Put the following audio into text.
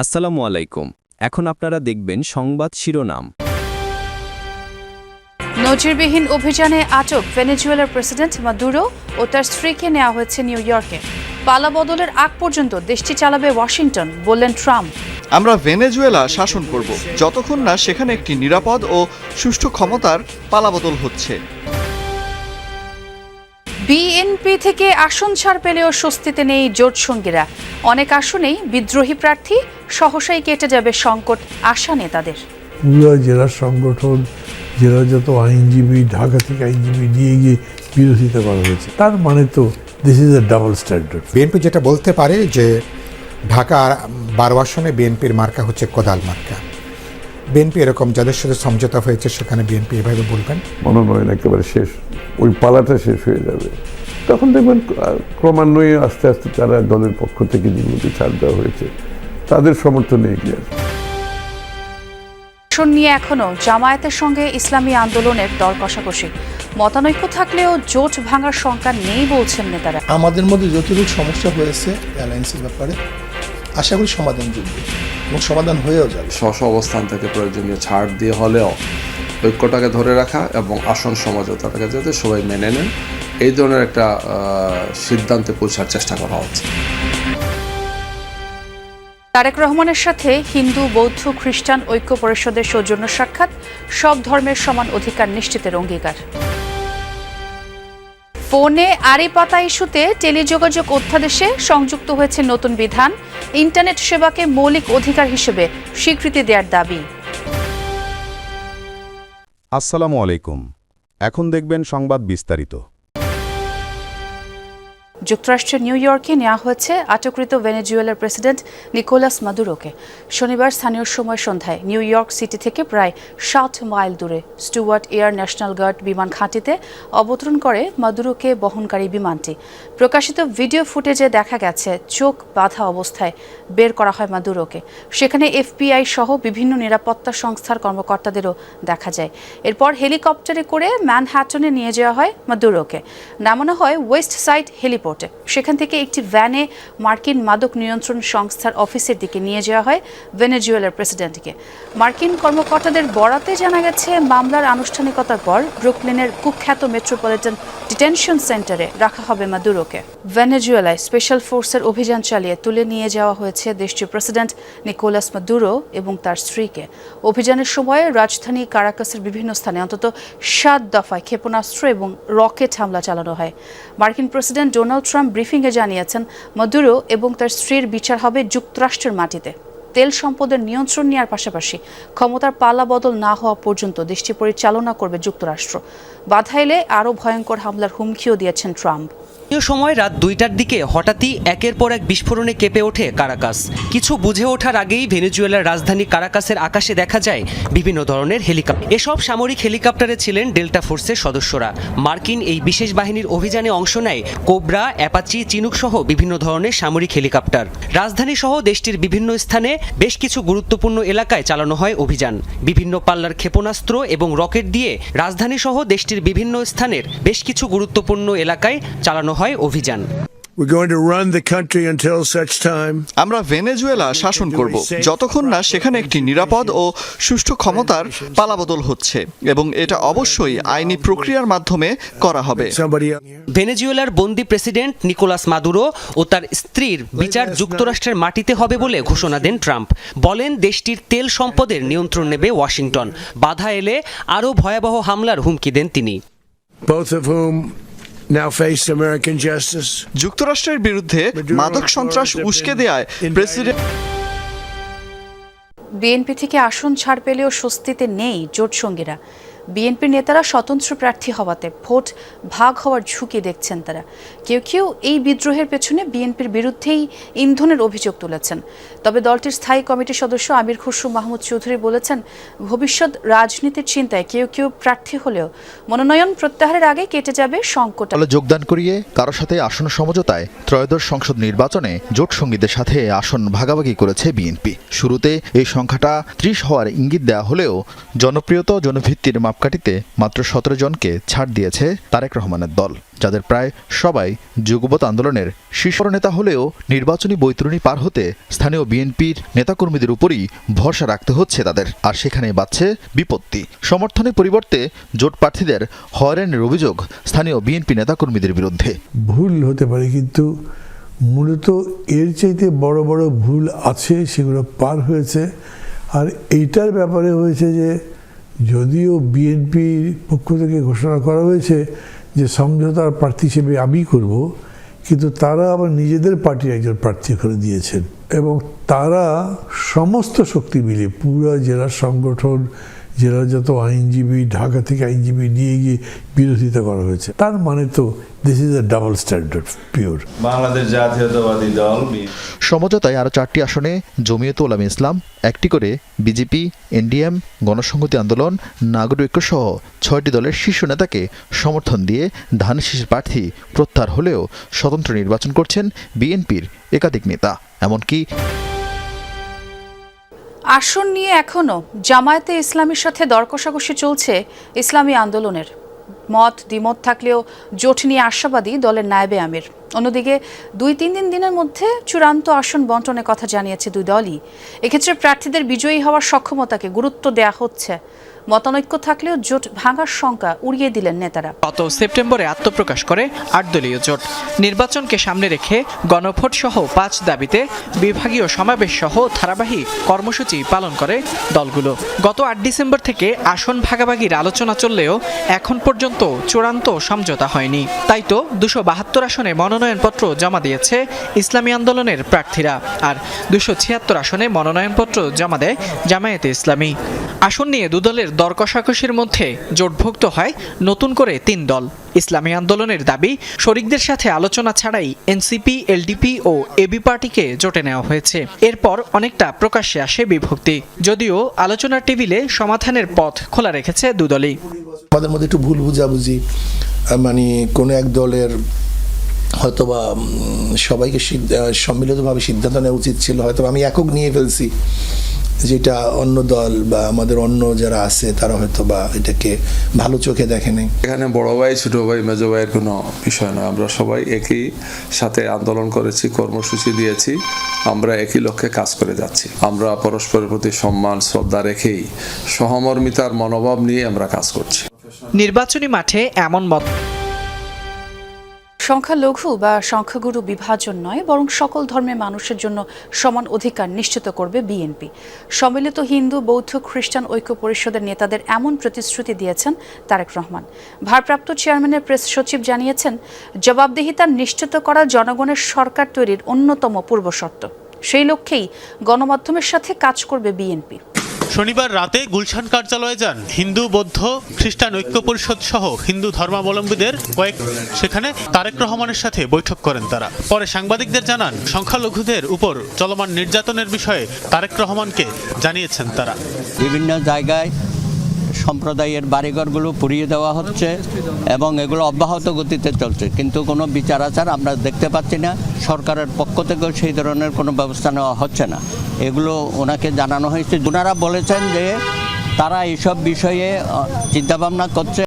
আসসালামু আলাইকুম। এখন আপনারা দেখবেন সংবাদ শিরোনাম। নজিরবিহীন অভিযানে আটক ভেনেজুয়েলার প্রেসিডেন্ট মাদুরো ও তার স্ত্রীকে নেওয়া হয়েছে নিউ ইয়র্কে। পালাবদলের আগ পর্যন্ত দেশটি চালাবে ওয়াশিংটন বললেন ট্রাম্প। আমরা ভেনেজুয়েলা শাসন করব। যতক্ষণ না সেখানে একটি নিরাপদ ও সুষ্ঠু ক্ষমতার পালাবদল হচ্ছে। বিএনপি থেকে আসন ছাড় পেলেও স্বস্তিতে নেই জোট সঙ্গীরা। অনেক আসনেই বিদ্রোহী প্রার্থী সহসাই কেটে যাবে সংকট আশা নেতাদের। পুরো জেলার সংগঠন জেলা যত আইনজীবী ঢাকা থেকে আইনজীবী নিয়ে গিয়ে বিরোধিতা করা হয়েছে তার মানে তো this is a double standard BNP যেটা বলতে পারে যে ঢাকা বারো আসনে বিএনপির মার্কা হচ্ছে কোদাল মার্কা। বিএনপি এরকম যাদের সাথে সমঝোতা হয়েছে সেখানে বিএনপি এভাবে বলবেন? মনোনয়ন একেবারে শেষ। ওই পালাটা শেষ হয়ে যাবে। তখন দেখবেন ক্রমান্বয়ে আস্তে আস্তে তারা দলের পক্ষ থেকে যেগুলোকে ছাড় দেওয়া হয়েছে তাদের সমর্থনে এগিয়ে আসবে। আসন নিয়ে এখনও জামায়াতের সঙ্গে ইসলামী আন্দোলনের দর কষাকষি। মতানৈক্য থাকলেও জোট ভাঙার শঙ্কা নেই বলছেন নেতারা। আমাদের মধ্যে যতটুকু সমস্যা হয়েছে অ্যালায়েন্সের ব্যাপারে আশা করি সমাধান জুটবে এবং সমাধান হয়েও যাবে। স্ব অবস্থান থেকে প্রয়োজনীয় ছাড় দিয়ে হলেও ঐক্যটাকে ধরে রাখা এবং আসন সমঝোতাটাকে যাতে সবাই মেনে নেন এই ধরনের একটা আহ, সিদ্ধান্তে পৌঁছার চেষ্টা করা হচ্ছে। তারেক রহমানের সাথে হিন্দু বৌদ্ধ খ্রিস্টান ঐক্য পরিষদের সৌজন্য সাক্ষাৎ সব ধর্মের সমান অধিকার নিশ্চিতের অঙ্গীকার। ফোনে আড়ি পাতা ইস্যুতে টেলিযোগাযোগ অধ্যাদেশে সংযুক্ত হয়েছে নতুন বিধান। ইন্টারনেট সেবাকে মৌলিক অধিকার হিসেবে স্বীকৃতি দেওয়ার দাবি। আসসালামু আলাইকুম। এখন দেখবেন সংবাদ বিস্তারিত। যুক্তরাষ্ট্রের নিউ ইয়র্কে নেওয়া হয়েছে আটককৃত ভেনেজুয়েলার প্রেসিডেন্ট নিকোলাস মাদুরোকে। শনিবার স্থানীয় সময় সন্ধ্যায় নিউ ইয়র্ক সিটি থেকে প্রায় ষাট মাইল দূরে স্টুয়ার্ট এয়ার ন্যাশনাল গার্ড বিমান ঘাঁটিতে অবতরণ করে মাদুরোকে বহনকারী বিমানটি। প্রকাশিত ভিডিও ফুটেজে দেখা গেছে, চোখ বাঁধা অবস্থায় বের করা হয় মাদুরোকে। সেখানে এফবিআই সহ বিভিন্ন নিরাপত্তা সংস্থার কর্মকর্তাদেরও দেখা যায়। এরপর হেলিকপ্টারে করে ম্যানহ্যাটনে নিয়ে যাওয়া হয় মাদুরোকে। নামানো হয় ওয়েস্ট সাইড হেলিপোর্টে। সেখান থেকে একটি ভ্যানে মার্কিন মাদক নিয়ন্ত্রণ সংস্থার অফিসের দিকে নিয়ে যাওয়া হয় ভেনেজুয়েলার প্রেসিডেন্টকে। মার্কিন কর্মকর্তাদের বরাতে জানা গেছে, মামলার আনুষ্ঠানিকতার পর ব্রুকলিনের কুখ্যাত মেট্রোপলিটন ডিটেনশন সেন্টারে রাখা হবে মাদুরোকে। ভেনেজুয়েলায় স্পেশাল ফোর্সের অভিযান চালিয়ে তুলে নিয়ে যাওয়া হয়েছে দেশটির প্রেসিডেন্ট নিকোলাস মাদুরো এবং তার স্ত্রীকে। অভিযানের সময় রাজধানী কারাকাসের বিভিন্ন স্থানে অন্তত সাত দফায় ক্ষেপণাস্ত্র এবং রকেট হামলা চালানো হয়। মার্কিন প্রেসিডেন্ট ডোনাল্ড ট্রাম্প ব্রিফিংয়ে জানিয়েছেন, মদুরো এবং তার স্ত্রীর বিচার হবে যুক্তরাষ্ট্রের মাটিতে। তেল সম্পদের নিয়ন্ত্রণ নেওয়ার পাশাপাশি ক্ষমতার পালা বদল না হওয়া পর্যন্ত দেশটি পরিচালনা করবে যুক্তরাষ্ট্র। বাধা এলে আরও ভয়ঙ্কর হামলার হুমকিও দিয়েছেন ট্রাম্প। সময় রাত দুইটার দিকে হঠাৎই একের পর এক বিস্ফোরণে কেঁপে ওঠে কারাকাস। কিছু বুঝে ওঠার আগেই ভেনেজুয়েলার রাজধানী কারাকাসের আকাশে দেখা যায় বিভিন্ন ধরনের হেলিকপ্টার। এসব সামরিক হেলিকপ্টারে ছিলেন ডেল্টা ফোর্সের সদস্যরা। মার্কিন এই বিশেষ বাহিনীর অভিযানে অংশ নেয় কোবরা, অ্যাপাচি চিনুক সহ বিভিন্ন ধরনের সামরিক হেলিকপ্টার। রাজধানী সহ দেশটির বিভিন্ন স্থানে বেশ কিছু গুরুত্বপূর্ণ এলাকায় চালানো হয় অভিযান। বিভিন্ন পাল্লার ক্ষেপণাস্ত্র এবং রকেট দিয়ে রাজধানী সহ দেশটির বিভিন্ন স্থানের বেশ কিছু গুরুত্বপূর্ণ এলাকায় চালানো হয় অভিযান। We're going to run the country until such time আমরা ভেনেজুয়েলা শাসন করব। যতক্ষণ না সেখানে একটি নিরাপদ ও সুষ্ঠু ক্ষমতার পালাবদল হচ্ছে এবং এটা অবশ্যই আইনি প্রক্রিয়ার মাধ্যমে করা হবে। ভেনেজুয়েলার বন্দি প্রেসিডেন্ট নিকোলাস মাদুরো ও তার স্ত্রীর বিচার যুক্তরাষ্ট্রের মাটিতে হবে বলে ঘোষণা দেন ট্রাম্প। বলেন দেশটির তেল সম্পদের নিয়ন্ত্রণ নেবে ওয়াশিংটন। বাধা এলে আরও ভয়াবহ হামলার হুমকি দেন তিনি। Both of whom যুক্তরাষ্ট্রের বিরুদ্ধে মাদক সন্ত্রাস উস্কে দেয় প্রেসিডেন্ট বিএনপি থেকে আসন ছাড় পেলেও স্বস্তিতে নেই জোট সঙ্গীরা বিএনপির নেতারা স্বতন্ত্র প্রার্থী হওয়াতে ভোট ভাগ হওয়ার ঝুঁকি দেখছেন তারা। কেউ কেউ এই বিদ্রোহের পেছনে বিএনপির বিরুদ্ধেই ইন্ধনের অভিযোগ তুলেছেন। তবে দলটির স্থায়ী কমিটির সদস্য আমির খুসরু মাহমুদ চৌধুরী বলেছেন, ভবিষ্যৎ রাজনীতির চিন্তায় কেউ কেউ প্রার্থী হলেও মনোনয়ন প্রত্যাহারের আগে কেটে যাবে সংকট। যোগদান করিয়ে কারও সাথে আসন সমঝোতায় ত্রয়োদশ সংসদ নির্বাচনে জোট সঙ্গীদের সাথে আসন ভাগাভাগি করেছে বিএনপি। শুরুতে এই সংখ্যাটা ত্রিশ হওয়ার ইঙ্গিত দেওয়া হলেও জনপ্রিয়তা জনভিত্তির মাপ মাপকাঠিতে মাত্র সতেরো জনকে ছাড় দিয়েছে তারেক রহমানের দল, যাদের প্রায় সবাই যুগপৎ আন্দোলনের শীর্ষ নেতা হলেও নির্বাচনী বৈতরণী পার হতে স্থানীয় বিএনপির নেতাকর্মীদের উপরই ভরসা রাখতে হচ্ছে তাদের। আর সেখানে বাড়ছে বিপত্তি। সমর্থনের পরিবর্তে জোট প্রার্থীদের হয়রানির অভিযোগ স্থানীয় বিএনপি নেতাকর্মীদের বিরুদ্ধে। ভুল হতে পারে কিন্তু মূলত এর চাইতে বড় বড় ভুল আছে, সেগুলো পার হয়েছে। আর এইটার ব্যাপারে হয়েছে যে যদিও বিএনপির পক্ষ থেকে ঘোষণা করা হয়েছে যে সমঝোতার প্রার্থী হিসেবে আমি করব, কিন্তু তারা আবার নিজেদের পার্টির একজন প্রার্থী করে দিয়েছেন। এবং তারা সমস্ত শক্তি মিলে পুরো জেলা সংগঠন জেলার যত আইনজীবী ঢাকা থেকে আইনজীবী নিয়ে গিয়ে বিরোধিতা করা হয়েছে। তার মানে তো this is a double standard pure Bangladesh জাতীয়তাবাদী দল সমঝোতায় আরও চারটি আসনে জমিয়ত উলামে ইসলাম একটি করে বিজেপি এনডিএম গণসংহতি আন্দোলন নাগরিক ঐক্য সহ ছয়টি দলের শীর্ষ নেতাকে সমর্থন দিয়ে ধান শীষের প্রার্থী প্রত্যাহার হলেও স্বতন্ত্র নির্বাচন করছেন বিএনপির একাধিক নেতা। এমনকি আসন নিয়ে এখনও জামায়াতে ইসলামের সাথে দর কষাকষি চলছে ইসলামী আন্দোলনের। মত দ্বিমত থাকলেও জোট নিয়ে আশাবাদী দলের নায়বে আমির। অন্যদিকে দুই তিন দিন দিনের মধ্যে চূড়ান্ত আসন বন্টনের কথা জানিয়েছে দুই দলই। এক্ষেত্রে প্রার্থীদের বিজয়ী হওয়ার সক্ষমতাকে গুরুত্ব দেয়া হচ্ছে। মতানৈক্য থাকলেও জোট ভাঙার শঙ্কা উড়িয়ে দিলেন নেতারা। গত সেপ্টেম্বরে আত্মপ্রকাশ করে আট দলীয় জোট। নির্বাচনকে সামনে রেখে গণভোট সহ পাঁচ দাবিতে বিভাগীয় সমাবেশ সহ ধারাবাহিক কর্মসূচি পালন করে দলগুলো। গত আট ডিসেম্বর থেকে আসন ভাগাভাগির আলোচনা চললেও এখন পর্যন্ত চূড়ান্ত সমঝোতা হয়নি। তাই তো দুশো বাহাত্তর আসনে মনোনয়নপত্র জমা দিয়েছে ইসলামী আন্দোলনের প্রার্থীরা আর দুশো ছিয়াত্তর আসনে মনোনয়নপত্র জমা দেয় জামায়াতে ইসলামী। আসন নিয়ে দুদলের দর মধ্যে জোটভুক্ত হয় নতুন করে তিন দল। ইসলামী আন্দোলনের দাবি, শরিকদের সাথে আলোচনা ছাড়াই এনসিপি, এলডিপি ও এবি পার্টিকে জোটে নেওয়া হয়েছে। এরপর অনেকটা প্রকাশ্যে আসে বিভক্তি। যদিও আলোচনার টেবিলে সমাধানের পথ খোলা রেখেছে দুদলই। আমাদের মধ্যে একটু ভুল বুঝাবুঝি মানে কোনো এক দলের হয়তোবা সবাইকে সিদ্ধ- সম্মিলিতভাবে সিদ্ধান্ত নেওয়া উচিত ছিল। হয়তো আমি একক নিয়ে ফেলছি যেটা অন্য দল বা আমাদের অন্য যারা আছে তারা হয়তো বা এটাকে ভালো চোখে দেখেনি এখানে বড় ভাই ছোট ভাই মেজো ভাইয়ের কোনো বিষয় নয়। আমরা সবাই একই সাথে আন্দোলন করেছি কর্মসূচি দিয়েছি। আমরা একই লক্ষ্যে কাজ করে যাচ্ছি। আমরা পরস্পরের প্রতি সম্মান শ্রদ্ধা রেখেই সহমর্মিতার মনোভাব নিয়ে আমরা কাজ করছি। নির্বাচনী মাঠে এমন মত সংখ্যালঘু বা সংখ্যাগুরু বিভাজন নয়, বরং সকল ধর্মের মানুষের জন্য সমান অধিকার নিশ্চিত করবে বিএনপি সম্মিলিত হিন্দু, বৌদ্ধ, খ্রিস্টান ঐক্য পরিষদের নেতাদের এমন প্রতিশ্রুতি দিয়েছেন তারেক রহমান। ভারপ্রাপ্ত চেয়ারম্যানের প্রেস সচিব জানিয়েছেন, জবাবদিহিতা নিশ্চিত করা জনগণের সরকার তৈরির অন্যতম পূর্বশর্ত। সেই লক্ষ্যেই গণমাধ্যমের সাথে কাজ করবে বিএনপি শনিবার রাতে গুলশান কার্যালয়ে যান হিন্দু, বৌদ্ধ, খ্রিস্টান ঐক্য পরিষদ সহ হিন্দু ধর্মাবলম্বীদের কয়েক। সেখানে তারেক রহমানের সাথে বৈঠক করেন তারা। পরে সাংবাদিকদের জানান, সংখ্যালঘুদের উপর চলমান নির্যাতনের বিষয়ে তারেক রহমানকে জানিয়েছেন তারা। বিভিন্ন জায়গায় সম্প্রদায়ের বাড়িঘরগুলো পুড়িয়ে দেওয়া হচ্ছে এবং এগুলো অব্যাহত গতিতে চলছে। কিন্তু কোনো বিচার আচার আমরা দেখতে পাচ্ছি না। সরকারের পক্ষ থেকেও সেই ধরনের কোনো ব্যবস্থা নেওয়া হচ্ছে না। এগুলো ওনাকে জানানো হয়েছে। ওনারা বলেছেন যে তারা এইসব বিষয়ে চিন্তাভাবনা করছে।